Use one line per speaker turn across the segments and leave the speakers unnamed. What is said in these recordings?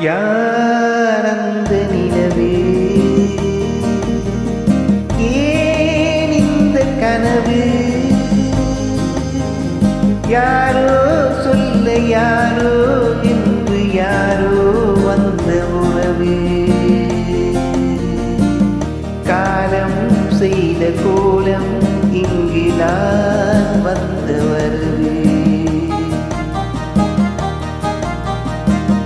யார் அந்த நிலவே? ஏன் இந்த கனவு? யாரோ சொல்ல யாரோ என்று யாரோ வந்த உறவே. காலம் செய்த கோலம் இங்கு நான் வந்து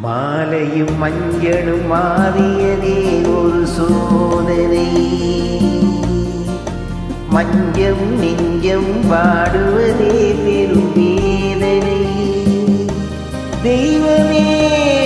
மாலையும் மஞ்சளும் மாறியதே ஒரு சோதனை. மஞ்சம் நெஞ்சம் பாடுவதே பெரும் வேதனை. தெய்வமே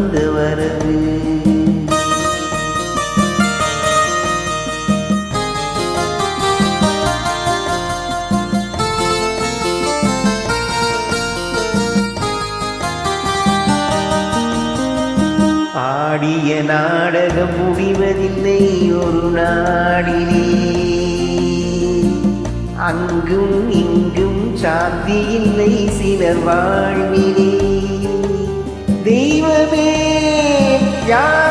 ஆடிய நாடகம் முடிவதில்லை ஒரு நாடிலே. அங்கும் இங்கும் சாந்தி இல்லை சிலர் வாழ்விலே. தெய்வமே யார்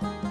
Thank you.